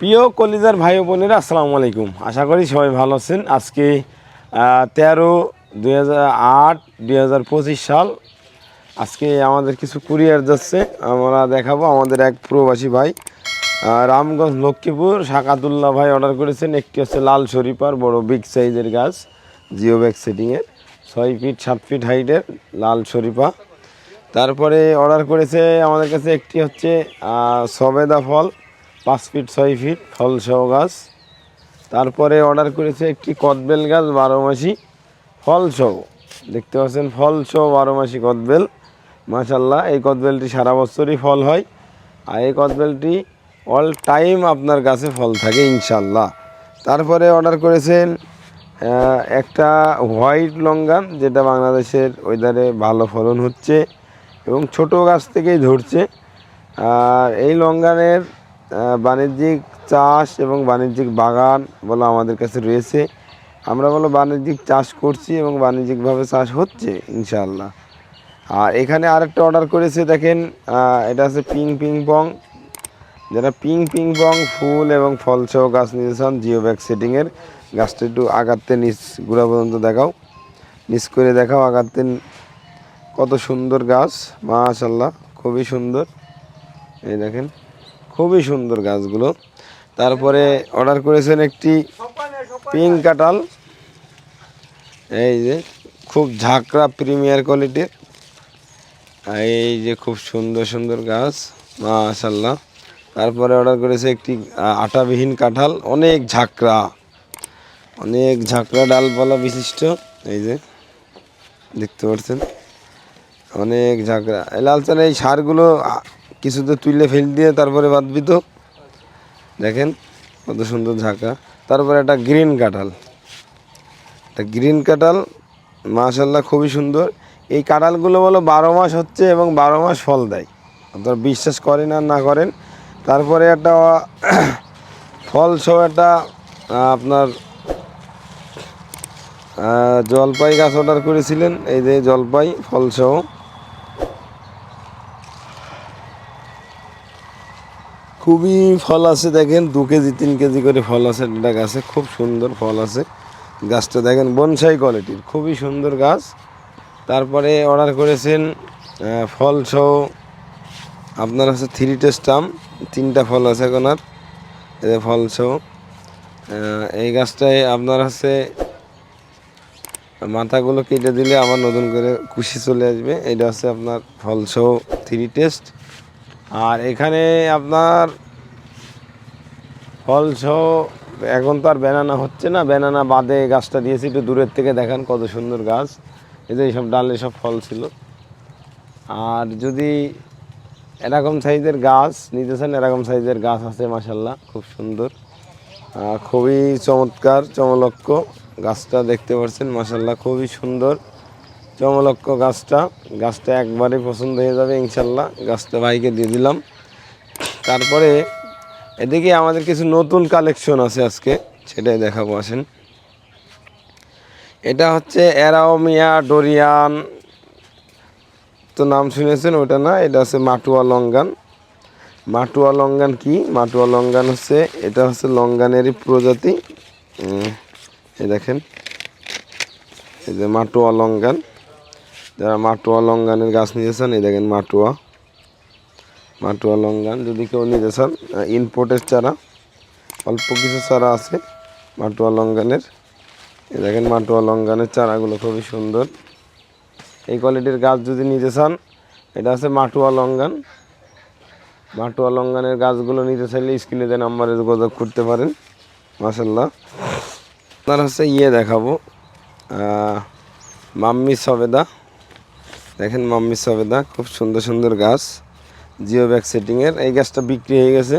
প্রিয় কলিজার ভাই বোনেরা, আসসালামু আলাইকুম। আশা করি সবাই ভালো আছেন। আজকে তেরো দুই হাজার আট, দুই হাজার পঁচিশ সাল। আজকে আমাদের কিছু কুরিয়ার যাচ্ছে। আমরা দেখাবো আমাদের এক প্রবাসী ভাই রামগঞ্জ লক্ষ্মীপুর, শাকাতুল্লাহ ভাই অর্ডার করেছেন। একটি হচ্ছে লাল শরীফার, বড় বিগ সাইজের গাছ, জিও ব্যাগ সেটিংয়ের ছয় ফিট সাত ফিট হাইটের লাল শরীফা। তারপরে অর্ডার করেছে আমাদের কাছে একটি হচ্ছে সবেদা ফল। পাঁচ ফিট, ছয় ফিট, ফল সহ গাছ। তারপরে অর্ডার করেছে একটি কদবেল গাছ বারো মাসি ফল সহ। দেখতে পাচ্ছেন, ফল সহ বারো মাসি কদবেল। মাশাল্লাহ এই কদবেলটি সারা বছরই ফল হয়। আর এই কদবেলটি অল টাইম আপনার গাছে ফল থাকে ইনশাল্লাহ তারপরে অর্ডার করেছেন একটা হোয়াইট লঙ্গান যেটা বাংলাদেশের ওয়েদারে ভালো ফলন হচ্ছে এবং ছোট গাছ থেকেই ধরছে। আর এই লঙ্গানের বাণিজ্যিক চাষ এবং বাণিজ্যিক বাগান বলো আমাদের কাছে রয়েছে। আমরা বলো বাণিজ্যিক চাষ করছি এবং বাণিজ্যিকভাবে চাষ হচ্ছে ইনশাল্লাহ আর এখানে আরেকটা অর্ডার করেছে, দেখেন এটা আছে পিং পিং পং। যারা পিং পিং পং ফুল এবং ফল সহ গাছ নিতে চান জিও ব্যাগ সেটিংয়ের গাছটা একটু আগাতে নিচ গুঁড়া পর্যন্ত দেখাও। নিচ করে দেখাও আগাতে কত সুন্দর গাছ মাশাল্লাহ খুবই সুন্দর। এই দেখেন। খুবই সুন্দর গাছগুলো। তারপরে অর্ডার করেছেন একটি পিঙ্ক কাঁঠাল। এই যে, খুব ঝাঁকড়া প্রিমিয়ার কোয়ালিটির। এই যে খুব সুন্দর সুন্দর গাছ মাশাল্লাহ তারপরে অর্ডার করেছে একটি আটাবিহীন কাঁঠাল, অনেক ঝাঁকড়া। অনেক ঝাঁকড়া ডালপালা বিশিষ্ট। এই যে, দেখতে পাচ্ছেন? অনেক ঝাঁকড়া। লালচান এই সারগুলো কিছুতে তুলে ফেল দিয়ে তারপরে বাঁধবি তো দেখেন কত সুন্দর ঝাঁকা। তারপরে একটা গ্রিন কাঁঠাল। একটা গ্রিন কাঁঠাল মাশাল্লাহ খুবই সুন্দর। এই কাঁঠালগুলো বলো বারো মাস হচ্ছে এবং বারো মাস ফল দেয়। আপনারা বিশ্বাস করেন আর না করেন। তারপরে একটা, ফল সহ একটা আপনার জলপাই গাছ অর্ডার করেছিলেন। এই যে জলপাই, ফল খুবই ফল আছে দেখেন, দু কেজি, তিন কেজি করে ফল আছে একটা গাছে খুব সুন্দর ফল আছে গাছটা দেখেন, বনসাই কোয়ালিটির খুবই সুন্দর গাছ। তারপরে অর্ডার করেছেন ফল সহ আপনার হচ্ছে থ্রি টেস্টাম তিনটা ফল আছে এখন আর ফল সহ। এই গাছটায় আপনার হচ্ছে মাথাগুলো কেটে দিলে আবার নতুন করে কুশি চলে আসবে, এটা হচ্ছে আপনার ফল সহ থ্রি টেস্ট আর এখানে আপনার ফল সহ এখন তো আর ব্যানানা হচ্ছে না। ব্যানানা বাদে গাছটা দিয়েছি, একটু দূরের থেকে দেখান কত সুন্দর গাছ। এই যে এইসব ডালে সব ফল ছিল। আর যদি এরকম সাইজের গাছ নিতে চান এরকম সাইজের গাছ আছে মাসাল্লাহ খুব সুন্দর। খুবই চমৎকার চমলক্ষ গাছটা দেখতে পাচ্ছেন মাসাল্লাহ খুবই সুন্দর। চমলক্ষ গাছটা গাছটা একবারে পছন্দ হয়ে যাবে ইনশাল্লাহ। গাছটা ভাইকে দিয়ে দিলাম। তারপরে এদিকে আমাদের কিছু নতুন কালেকশন আছে আজকে, সেটাই দেখাবো, আসেন। এটা হচ্ছে অ্যারাওমিয়া ডোরিয়ান। তো নাম শুনেছেন ওটা না? এটা হচ্ছে মাটুয়া লঙ্গান। মাটুয়া লঙ্গান কি? মাটুয়া লঙ্গান হচ্ছে, এটা হচ্ছে লঙ্গানেরই প্রজাতি। এই দেখেন, এই যে মাটুয়া লঙ্গান। যারা মাটুয়া লঙ্গানের গাছ নিতে চান, এই দেখেন মাটুয়া। মাটুয়া লঙ্গান যদি কেউ নিতে চান ইনপোর্টের চারা, অল্প কিছু চারা আছে মাটুয়া লঙ্গানের। এই দেখেন মাটুয়া লঙ্গানের চারাগুলো খুবই সুন্দর। এই কোয়ালিটির গাছ যদি নিতে চান, এটা আছে মাটুয়া লঙ্গান। মাটুয়া লঙ্গানের গাছগুলো নিতে চাইলে স্ক্রিনে দেন নাম্বারে যোগাযোগ করতে পারেন মাসাল্লাহ আপনার হচ্ছে ইয়ে দেখাবো মাম্মি সবেদা। দেখেন মাম্মি সবেদা, খুব সুন্দর সুন্দর গাছ। জিও ব্যাগ সেটিংয়ের এই গাছটা বিক্রি হয়ে গেছে।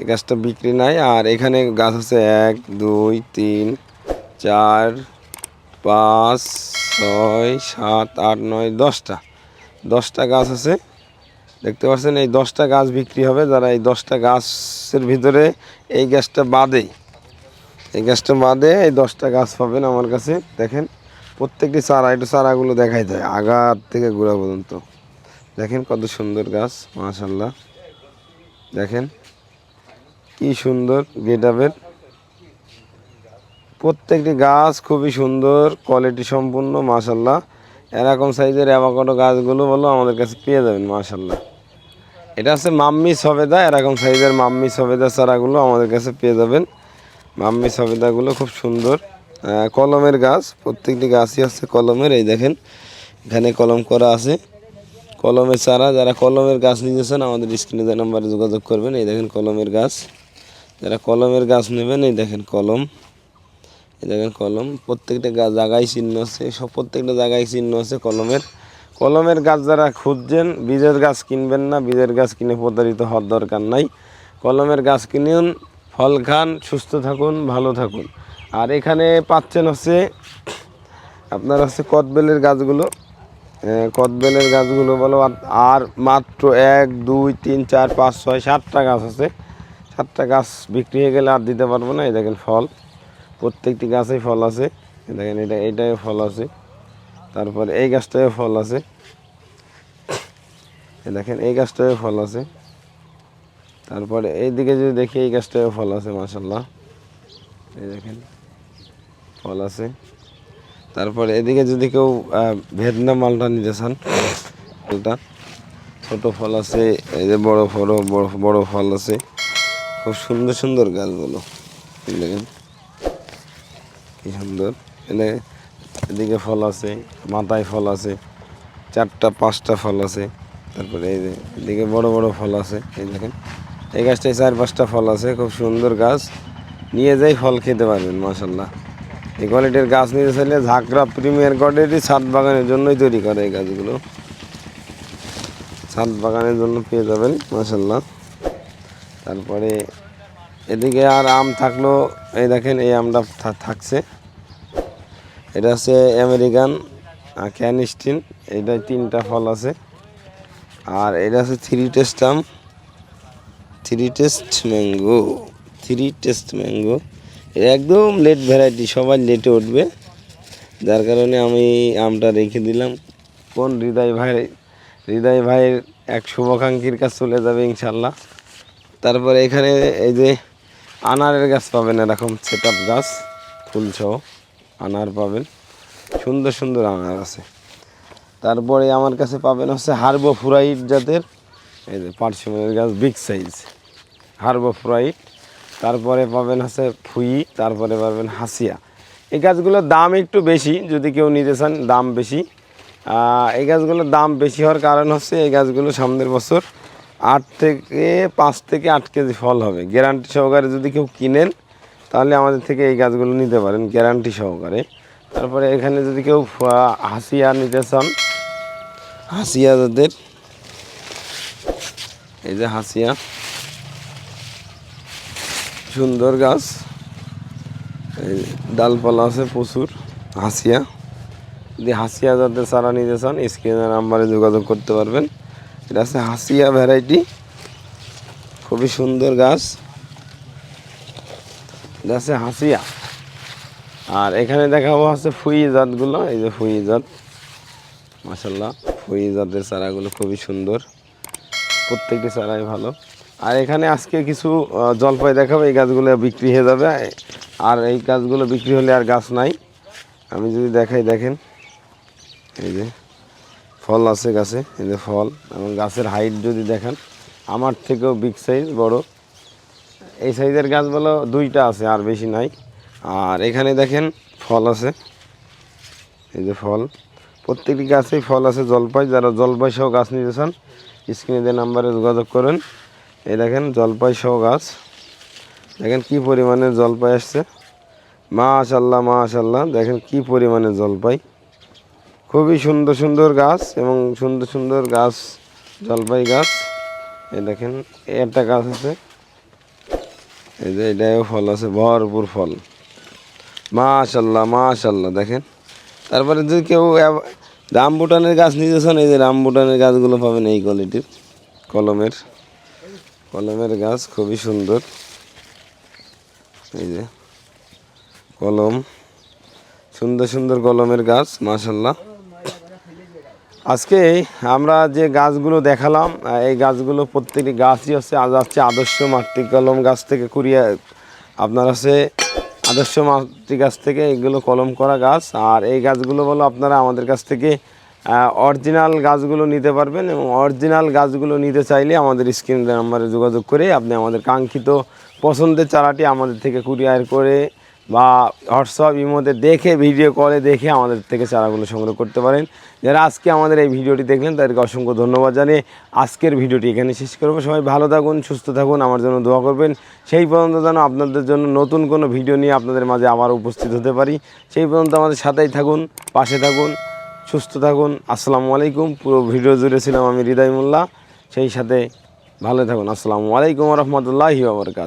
এই গাছটা বিক্রি নাই। আর এখানে গাছ হচ্ছে এক, দুই, তিন, চার, পাঁচ, ছয়, সাত, আট, নয়, দশটা। দশটা গাছ আছে। দেখতে পাচ্ছেন, এই দশটা গাছ বিক্রি হবে। যারা এই দশটা গাছের ভিতরে এই গাছটা বাদে, এই গাছটা বাদে এই দশটা গাছ পাবেন আমার কাছে। দেখেন। প্রত্যেকটি চারা, একটু চারাগুলো দেখাই যায় আগার থেকে গোড়া পর্যন্ত। দেখেন কত সুন্দর গাছ মাশাল্লাহ দেখেন কি সুন্দর গেটাবের প্রত্যেকটি গাছ খুবই সুন্দর কোয়ালিটি সম্পূর্ণ মাশাল্লাহ এরকম সাইজের অ্যাভাকাডো গাছগুলো বলো আমাদের কাছে পেয়ে যাবেন মাশাল্লাহ এটা হচ্ছে মাম্মি সবেদা, এরকম সাইজের মাম্মি সবেদা চারাগুলো আমাদের কাছে পেয়ে যাবেন। মাম্মি সবেদাগুলো খুব সুন্দর। কলমের গাছ, প্রত্যেকটি গাছই আছে কলমের, এই দেখেন, এখানে কলম করা আছে। কলমের চারা, যারা কলমের গাছ নিতেছেন আমাদের স্ক্রিনে দেওয়া নাম্বারে যোগাযোগ করবেন। এই দেখেন কলমের গাছ। যারা কলমের গাছ নেবেন, এই দেখেন কলম। এই দেখেন কলম। প্রত্যেকটা গাছ জায়গায় চিহ্ন আছে। সব প্রত্যেকটা জায়গায় চিহ্ন আছে কলমের। কলমের গাছ যারা খুঁজছেন, বীজের গাছ কিনবেন না। বীজের গাছ কিনে প্রতারিত হওয়ার দরকার নাই। কলমের গাছ কিনুন, ফল খান, সুস্থ থাকুন, ভালো থাকুন। আর এখানে পাচ্ছেন হচ্ছে, আপনার হচ্ছে কদবেলের গাছগুলো। কদবেলের গাছগুলো বলো, আর- মাত্র এক, দুই, তিন, চার, পাঁচ, ছয়, সাতটা গাছ আছে। সাতটা গাছ বিক্রি হয়ে গেলে আর দিতে পারব না। এই দেখেন ফল। প্রত্যেকটি গাছেই ফল আছে। দেখেন, এটা এইটাই ফল আছে। তারপরে এই গাছটায় ফল আছে। দেখেন, এই গাছটায় ফল আছে। তারপরে এইদিকে যদি দেখি, এই গাছটায় ফল আছে মাসাল্লাহ এই দেখেন। ফল আছে। তারপরে এদিকে যদি কেউ ভেদনা মালটা নিতে চান ফলটা ছোট ফল আছে, এই যে বড় ফল, বড় বড় ফল আছে। খুব সুন্দর সুন্দর গাছগুলো। দেখেন, কি সুন্দর। এনে এদিকে ফল আছে, মাথায় ফল আছে, চারটা, পাঁচটা ফল আছে। তারপরে এই যে এদিকে বড় বড় ফল আছে, এই দেখেন। এই গাছটায় চার, পাঁচটা ফল আছে, খুব সুন্দর গাছ। নিয়ে যাই ফল খেতে পারবেন মাসাল্লাহ এই কোয়ালিটির গাছ নিতে চাইলে ঝাঁকড়া প্রিমিয়ার কোয়ালিটি ছাদ বাগানের জন্যই তৈরি করে এই গাছগুলো। ছাদ বাগানের জন্য পেয়ে যাবেন মাসাল্লাহ তারপরে এদিকে আর আম থাকল, এই দেখেন এই আমটা থাকছে। এটা হচ্ছে আমেরিকান ক্যানিস্টিন এইটায় তিনটা ফল আছে। আর এটা হচ্ছে থ্রি টেস্ট আম, three taste mango, three taste mango. এটা একদম লেট ভ্যারাইটি সবাই লেটে উঠবে। যার কারণে আমি আমটা রেখে দিলাম। কোন হৃদয় ভাই, হৃদয় ভাইয়ের এক শুভাকাঙ্ক্ষীর কাছে চলে যাবে ইনশাল্লাহ তারপরে এখানে এই যে আনারের গাছ পাবেন, এরকম সেট গাছ, ফুলসহ আনার পাবেন। সুন্দর সুন্দর আনার আছে। তারপরে আমার কাছে পাবেন হচ্ছে হার্বো ফুরাইট জাতের, এই যে পার্সিমনের গাছ বিগ সাইজ হার্বো ফুরাইট তারপরে পাবেন হচ্ছে ফুই, তারপরে পাবেন হাসিয়া। এই গাছগুলোর দাম একটু বেশি, যদি কেউ নিতে চান, দাম বেশি। এই গাছগুলোর দাম বেশি হওয়ার কারণ হচ্ছে এই গাছগুলো সামনের বছর আট থেকে পাঁচ থেকে আট কেজি ফল হবে। গ্যারান্টি সহকারে যদি কেউ কিনেন, তাহলে আমাদের থেকে এই গাছগুলো নিতে পারেন, গ্যারান্টি সহকারে। তারপরে এখানে যদি কেউ হাসিয়া নিতে চান, হাসিয়া যাদের, এই যে হাসিয়া। সুন্দর গাছ। এই ডালপালা আছে প্রচুর, হাসিয়া। যদি হাসিয়া যাদের চারা নিতে চান স্ক্রিনের নাম্বারে যোগাযোগ করতে পারবেন। এটা আছে হাসিয়া ভ্যারাইটি, খুবই সুন্দর গাছ। এটা আছে হাসিয়া। আর এখানে দেখাবো আছে ফুই জাতগুলো, এই যে ফুই জাত। মাসাল্লাহ ফুই জাতের চারাগুলো খুবই সুন্দর। প্রত্যেকটি চারাই ভালো। আর এখানে আজকে কিছু জলপাই দেখাবো, এই গাছগুলো বিক্রি হয়ে যাবে। আর এই গাছগুলো বিক্রি হলে আর গাছ নাই। আমি যদি দেখাই, দেখেন। এই যে, ফল আছে গাছে, এই যে ফল। এবং গাছের হাইট যদি দেখেন, আমার থেকেও বিগ সাইজ বড়। এই সাইজের গাছগুলো দুইটা আছে, আর বেশি নাই। আর এখানে দেখেন, ফল আছে। এই যে ফল। প্রত্যেকটি গাছেই ফল আছে জলপাই। যারা জলপাই সহ গাছ নিতে চান স্ক্রিনে নাম্বারে যোগাযোগ করেন। এই দেখেন জলপাই সহ গাছ। দেখেন কি পরিমাণে জলপাই আসছে। মাশাল্লাহ মাশাল্লাহ দেখেন কি পরিমাণে জলপাই। খুবই সুন্দর সুন্দর গাছ এবং সুন্দর সুন্দর গাছ, জলপাই গাছ। এই দেখেন, একটা গাছ আছে। এই যে এটাও ফল আছে, ভরপুর ফল। মাশাল্লাহ মাশাল্লাহ দেখেন। তারপরে যদি কেউ রামবুটানের গাছ নিতে এই যে রামবুটানের গাছগুলো পাবেন এই কোয়ালিটির, কলমের। কলমের গাছ খুবই সুন্দর। এই যে কলম, সুন্দর সুন্দর কলমের গাছ মাশাল্লাহ আজকে আমরা যে গাছগুলো দেখালাম এই গাছগুলো প্রত্যেকটি গাছই হচ্ছে আজ হচ্ছে আদর্শ মাতৃ কলম গাছ থেকে কুড়িয়ে, আপনার হচ্ছে আদর্শ মাতৃ গাছ থেকে এগুলো কলম করা গাছ। আর এই গাছগুলো বলো আপনারা আমাদের কাছ থেকে অরিজিনাল গাছগুলো নিতে পারবেন এবং অরিজিনাল গাছগুলো নিতে চাইলে আমাদের স্ক্রিন নাম্বারে যোগাযোগ করে আপনি আমাদের কাঙ্ক্ষিত পছন্দের চারাটি আমাদের থেকে কুরিয়ার করে বা হোয়াটসঅ্যাপ, ইমোতে দেখে ভিডিও কলে দেখে আমাদের থেকে চারাগুলো সংগ্রহ করতে পারেন। যারা আজকে আমাদের এই ভিডিওটি দেখলেন, তাদেরকে অসংখ্য ধন্যবাদ জানিয়ে আজকের ভিডিওটি এখানে শেষ করব। সবাই ভালো থাকুন, সুস্থ থাকুন, আমার জন্য দোয়া করবেন। সেই পর্যন্ত যেন আপনাদের জন্য নতুন কোনো ভিডিও নিয়ে আপনাদের মাঝে আবার উপস্থিত হতে পারি। সেই পর্যন্ত আমাদের সাথেই থাকুন, পাশে থাকুন। সুস্থ থাকুন। আসসালামু আলাইকুম। পুরো ভিডিও জুড়ে ছিলাম আমি হৃদয় মোল্লা সেই সাথে ভালো থাকুন। আসসালামু আলাইকুম রহমতুল্লাহি বাবরকাত